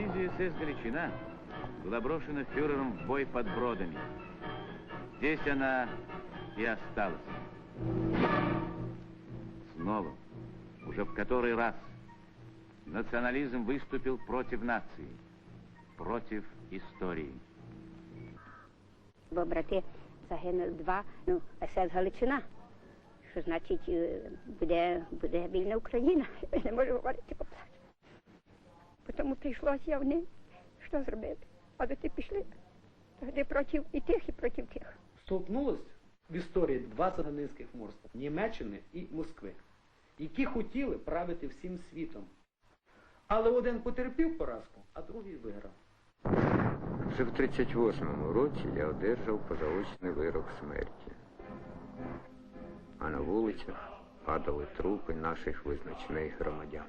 Дивизия СС «Галичина» была брошена фюрером в бой под Бродами. Здесь она и осталась. Снова, уже в который раз, национализм выступил против нации, против истории. Бо брати загинули два, ну, СС Галичина. Що значить, е, буде, буде вільна Україна. Не можу говорити поплачу. Тому прийшлося вони що зробити? А до ти пішли. Тоді проти і тих, і проти тих. столкнулось в історії два сатанинських морства Німеччини і Москви, які хотіли правити всім світом. Але один потерпів поразку, а другий виграв. Вже в 38-му році я одержав позаочний вирок смерті. А на вулицях падали трупи наших визначних громадян.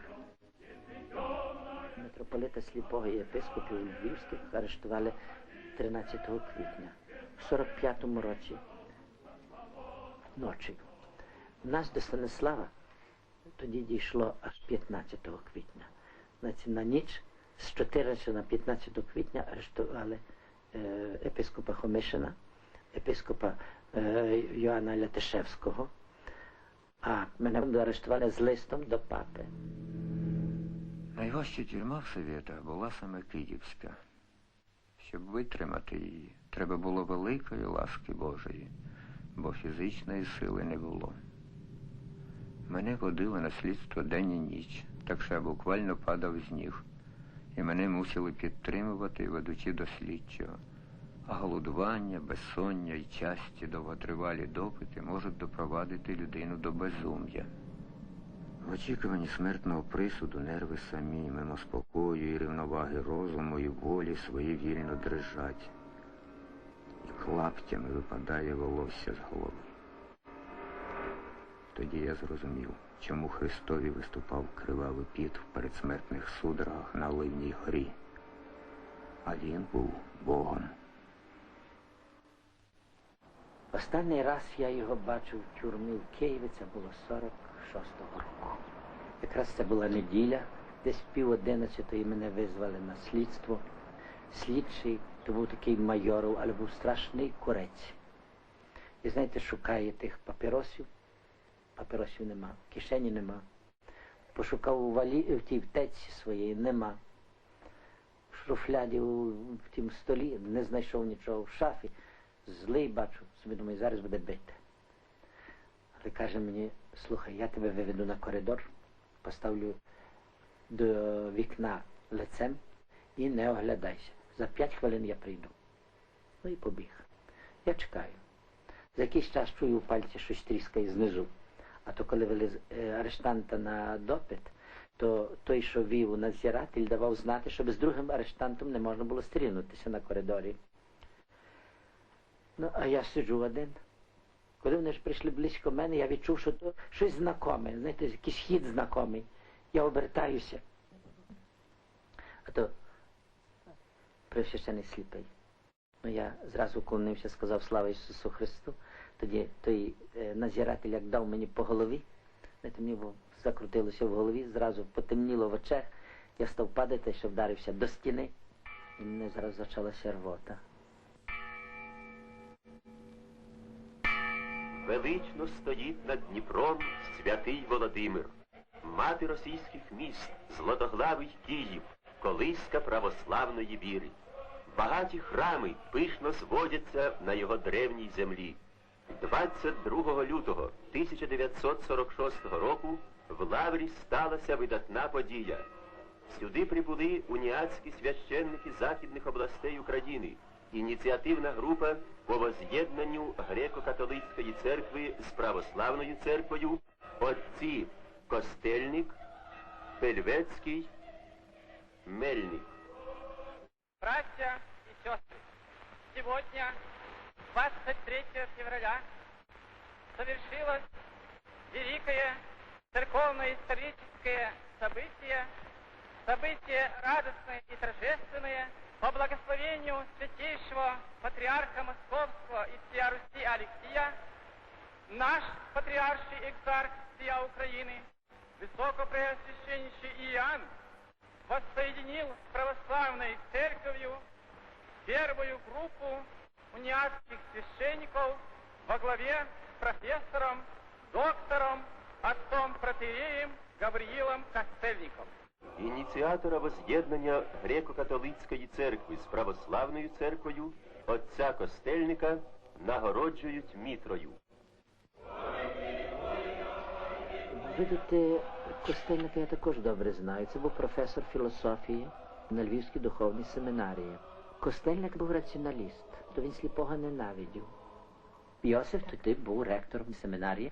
Митрополита Сліпого і єпископів Львівських арештували 13 квітня в 45-му році ночі. У нас до Станислава тоді дійшло аж 15 квітня. Значить, на ніч з 14 на 15 квітня арештували е, епископа Хомишина, епископа е, Йоанна Лятишевського, а мене арештували з листом до папи. Найважча тюрма в Совєтах була саме Київська. Щоб витримати її, треба було великої ласки Божої, бо фізичної сили не було. Мене водили на слідство день і ніч, так що я буквально падав з ніг, і мене мусили підтримувати, ведучи до слідчого. А голодування, безсоння і часті довготривалі допити можуть допровадити людину до безум'я. В очікуванні смертного присуду нерви самі, мимо спокою і рівноваги розуму і волі свої вільно дрижать. І клаптями випадає волосся з голови. Тоді я зрозумів, чому Христові виступав кривавий піт в передсмертних судорогах на Оливній горі. А він був Богом. Останній раз я його бачив в тюрмі в Києві, це було 46-го року. Якраз це була неділя, десь в пів одинадцятої мене визвали на слідство. Слідчий, то був такий майоров, але був страшний курець. І знаєте, шукає тих папіросів. Папіросів нема, кишені нема. Пошукав у валі, в тій втечці своєї, нема. В шуфляді у- в тім столі не знайшов нічого в шафі. Злий бачу, собі думаю, зараз буде бити. Але каже мені, слухай, я тебе виведу на коридор, поставлю до вікна лицем і не оглядайся. За п'ять хвилин я прийду. Ну і побіг. Я чекаю. За якийсь час чую у пальці щось тріскає знизу. А то коли вели арештанта на допит, то той, що вів надзиратель, давав знати, щоб з другим арештантом не можна було стрінутися на коридорі. Ну, а я сиджу один. Коли вони ж прийшли близько мене, я відчув, що то щось знакоме, знаєте, якийсь хід знакомий. Я обертаюся. А то привсвящений сліпий. Ну, я зразу уклонився, сказав слава Ісусу Христу. Тоді той е, назиратель як дав мені по голові, знаєте, мені закрутилося в голові, зразу потемніло в очах. Я став падати, що вдарився до стіни, і мене зараз почалася рвота. Велично стоїть над Дніпром святий Володимир, мати російських міст, злотоглавий Київ, колиска православної віри. Багаті храми пишно зводяться на його древній землі. 22 лютого 1946 року в Лаврі сталася видатна подія. Сюди прибули уніатські священники західних областей України, ініціативна група по воз'єднанню греко-католицької церкви з православною церквою, отці Костельник, Пельвецький, Мельник. Братья и сестры, сегодня, 23 февраля, совершилось великое церковно-историческое событие, событие радостное и торжественное по благословению святейшего патриарха Московского и всея Руси Алексия, наш патриарший экзарх всея Украины, высокопреосвященнейший Иоанн, воссоединил с православной церковью первую группу униатских священников во главе с профессором, доктором, отцом протееем Гавриилом Костельником. Ініціатора воз'єднання греко-католицької церкви з православною церквою отця Костельника нагороджують мітрою. Видите, Костельника я також добре знаю. Це був професор філософії на Львівській духовній семінарії. Костельник був раціоналіст, то він сліпого ненавидів. Йосиф тоді був ректором семінарії.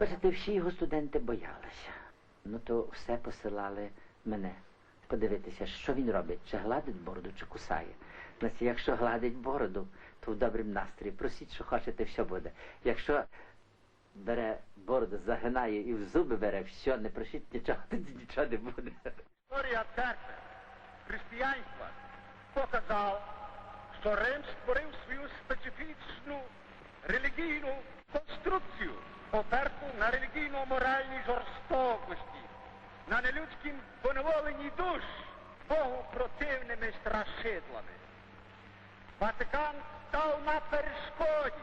Бачите, всі його студенти боялися. Ну то все посилали мене подивитися, що він робить, чи гладить бороду, чи кусає. Значить, якщо гладить бороду, то в добрім настрої. Просіть, що хочете, все буде. Якщо бере бороду, загинає і в зуби бере, все, не просіть нічого, тоді нічого не буде. Історія церкви, християнства показав, що Рим створив свою специфічну релігійну конструкцію, оперту на релігійно-моральній жорстокості, нелюдськім поневоленні душ, Богу противними страшидлами. Ватикан став на перешкоді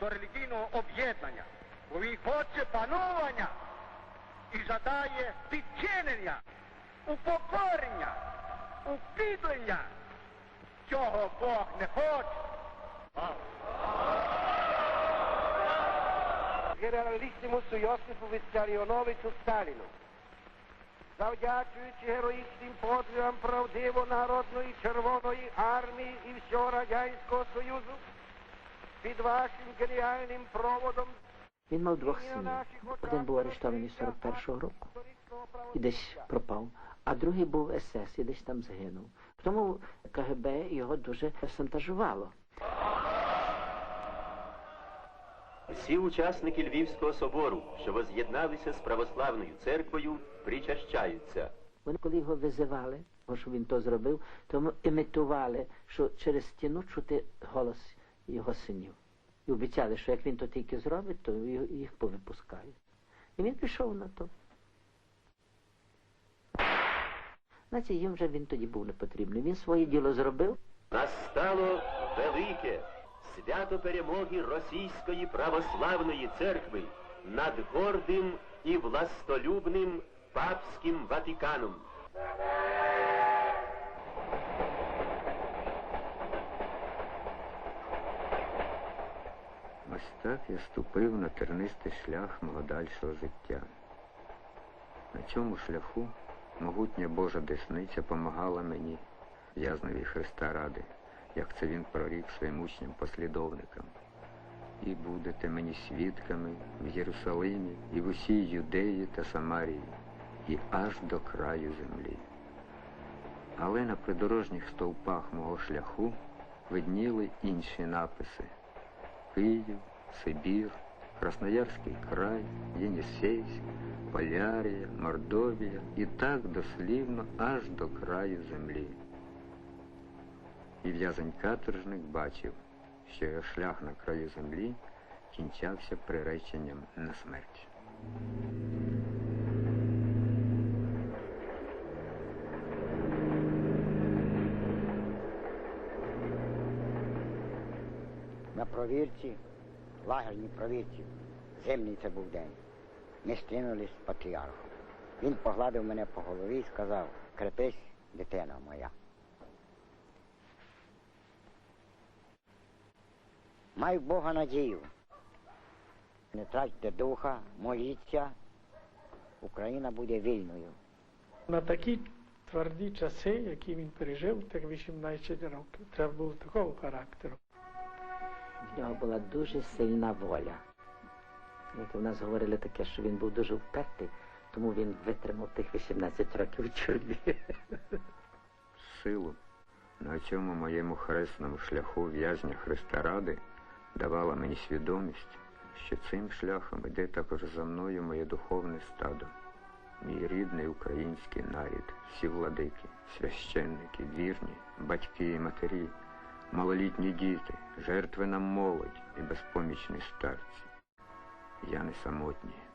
до релігійного об'єднання, бо він хоче панування і жадає підчинення, упокорення, упідлення. Цього Бог не хоче. Генералісімусу Йосифу Віссаріоновичу Сталіну, завдячуючи героїчним подвигам правдиво народної Червоної армії і всього Радянського Союзу, під вашим геніальним проводом Він мав двох синів. Один був арештований 41-го року і десь пропав, а другий був СС і десь там загинув. Тому КГБ його дуже шантажувало. Всі учасники Львівського собору, що воз'єдналися з православною церквою, причащаються. Вони, коли його визивали, бо що він то зробив, тому імітували, що через стіну чути голос його синів. І обіцяли, що як він то тільки зробить, то їх повипускають. І він пішов на то. Знаєте, їм вже він тоді був не потрібний. Він своє діло зробив, Настало велике свято перемоги Російської православної церкви над гордим і властолюбним папським Ватиканом. Ось так я ступив на тернистий шлях мого дальшого життя. На цьому шляху могутня Божа десниця помагала мені, в'язневі Христа ради, як це він прорік своїм учням послідовникам. І будете мені свідками в Єрусалимі і в усій Юдеї та Самарії, і аж до краю землі. Але на придорожніх стовпах мого шляху видніли інші написи. Київ, Сибір, Красноярський край, Єнісейськ, Полярія, Мордовія і так дослівно аж до краю землі. І в'язень каторжник бачив, що його шлях на краю землі кінчався приреченням на смерть. На провірці, лагерній провірці, зимний це був день. Ми стримались з патріархом. Він погладив мене по голові і сказав, крепись, дитина моя. Май в Бога надію. Не тратьте духа, моліться, Україна буде вільною. На такі тверді часи, які він пережив, так 18 років, треба було такого характеру. в нього була дуже сильна воля. От у нас говорили таке, що він був дуже впертий, тому він витримав тих 18 років в тюрмі. силу на цьому моєму хресному шляху в'язня Христа Ради давала мені свідомість, що цим шляхом іде також за мною моє духовне стадо, мій рідний український нарід, всі владики, священники, вірні, батьки і матері, малолітні діти, жертви нам молодь і безпомічні старці. Я не самотній.